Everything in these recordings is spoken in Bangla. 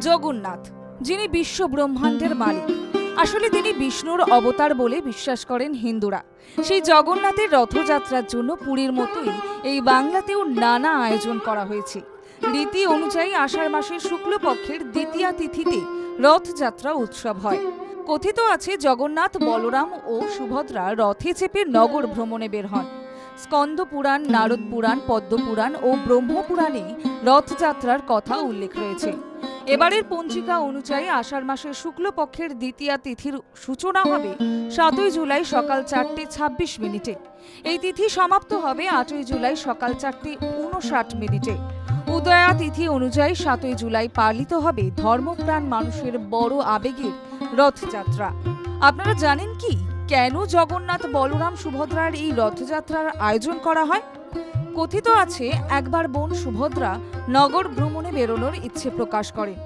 জগন্নাথ, যিনি বিশ্ব ব্রহ্মাণ্ডের মালিক। আসলে তিনি বিষ্ণুর অবতার বলে বিশ্বাস করেন হিন্দুরা। সেই জগন্নাথের রথযাত্রার জন্য পুরীর মতোই এই বাংলাতেও নানা আয়োজন করা হয়েছে। রীতি অনুযায়ী আষাঢ় মাসের শুক্লপক্ষের দ্বিতীয়া তিথিতে রথযাত্রা উৎসব হয়। কথিত আছে জগন্নাথ, বলরাম ও সুভদ্রা রথে চেপে নগর ভ্রমণে বের হন। স্কন্দ পুরাণ, নারদ পুরাণ, পদ্ম পুরাণ ও ব্রহ্মপুরাণে রথযাত্রার কথা উল্লেখ রয়েছে। এবারের পঞ্জিকা অনুযায়ী আষাঢ় মাসের শুক্লপক্ষের দ্বিতীয়া তিথির সূচনা হবে সাতই জুলাই সকাল চারটে ছাব্বিশ মিনিটে। এই তিথি সমাপ্ত হবে আটই জুলাই সকাল চারটে উনষাট মিনিটে। উদয়া তিথি অনুযায়ী সাতই জুলাই পালিত হবে ধর্মপ্রাণ মানুষের বড় আবেগের রথযাত্রা। আপনারা জানেন কি? কেন জগন্নাথ বলরাম সুভদ্রার এই রথযাত্রার আয়োজন করা হয়? কথিত আছে, একবার বোন সুভদ্রা নগর ভ্রমণে বেরোনোর ইচ্ছে প্রকাশ করেন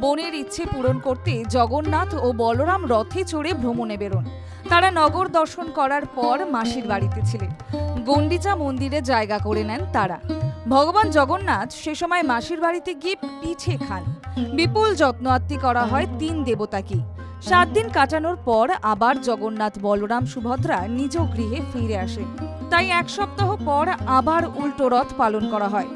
বোনের ইচ্ছে পূরণ করতে জগন্নাথ ও বলরাম রথে চড়ে ভ্রমণে বেরোন। তারা নগর দর্শন করার পর মাসির বাড়িতে ছিলেন। গণ্ডিচা মন্দিরে জায়গা করে নেন তারা। ভগবান জগন্নাথ সে সময় মাসির বাড়িতে গিয়ে পিঠে খান। বিপুল যত্ন আত্মি করা হয় তিন দেবতাকে। সাত দিন কাটানোর পর আবার জগন্নাথ বলরাম সুভদ্রা নিজ গৃহে ফিরে আসে তাই এক সপ্তাহ পর আবার উল্টো রথ পালন করা হয়।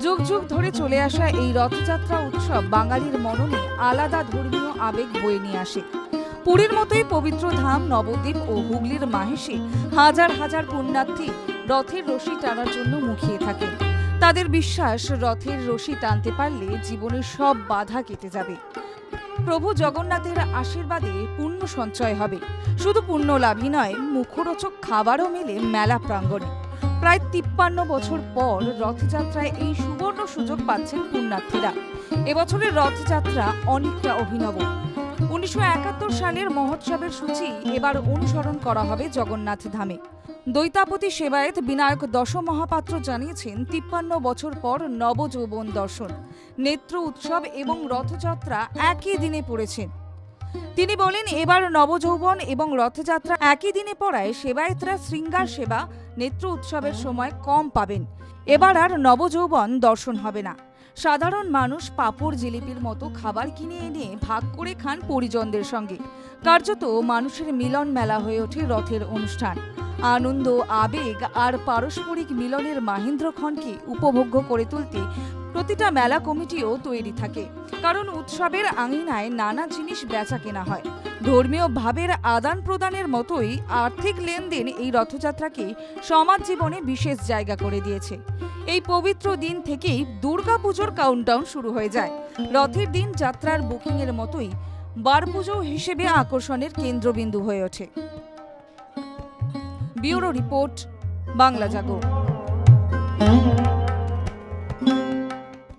যুগ যুগ ধরে চলে আসা এই রথযাত্রা উৎসব বাঙালির মননে আলাদা ধর্মীয় আবেগ বয়ে নিয়ে আসে। পুরীর মতোই পবিত্র ধাম, নবদ্বীপ ও হুগলির মাহেশে হাজার হাজার পুণ্যার্থী রথের রশি টানার জন্য মুখিয়ে থাকে তাদের বিশ্বাস রথের রশি টানতে পারলে জীবনের সব বাধা কেটে যাবে। প্রভু জগন্নাথের আশীর্বাদে পুণ্য সঞ্চয় হবে। শুধু পুণ্য লাভই নয়, মুখরোচক খাবারও মেলে মেলা প্রাঙ্গণে। প্রায় তিপ্পান্ন বছর পর রথযাত্রায় এই সুবর্ণ সুযোগ পাচ্ছেন পুণ্যার্থীরা। এবছরের রথযাত্রা অনেকটা অভিনব। উনিশশো একাত্তর সালের মহোৎসবের সূচি এবার অনুসরণ করা হবে জগন্নাথ ধামে। দৈতাপতি সেবায়েত বিনায়ক দশ মহাপাত্র জানিয়েছেন, তিপ্পান্ন বছর পর নবযৌবন দর্শন, নেত্র উৎসব এবং রথযাত্রা একই দিনে পড়েছেন তিনি বলেন, এবার নবযৌবন এবং রথযাত্রা একই দিনে পড়ায় সেবায়েতরা শৃঙ্গার সেবা, নেত্র উৎসবের সময় কম পাবেন। এবার আর নবযৌবন দর্শন হবে না। সাধারণ মানুষ পাপড় জিলিপির মতো খাবার কিনে এনে ভাগ করে খান পরিজনদের সঙ্গে। কার্যত মানুষের মিলন মেলা হয়ে ওঠে রথের অনুষ্ঠান। আনন্দ, আবেগ আর পারস্পরিক মিলনের মাহেন্দ্রক্ষণকে উপভোগ্য করে তুলতে প্রতিটা মেলা কমিটিও তৈরি থাকে। কারণ উৎসবের আঙিনায় নানা জিনিস বেচা কেনা হয়। ধর্মীয় ভাবের আদান প্রদানের মতোই আর্থিক লেনদেন এই রথযাত্রাকে সমাজ জীবনে বিশেষ জায়গা করে দিয়েছে। এই পবিত্র দিন থেকেই দুর্গাপুজোর কাউন্টডাউন শুরু হয়ে যায়। রথের দিন যাত্রার বুকিংয়ের মতোই বার পুজো হিসেবে আকর্ষণের কেন্দ্রবিন্দু হয়ে ওঠে। Bureau report, Bangla Jago.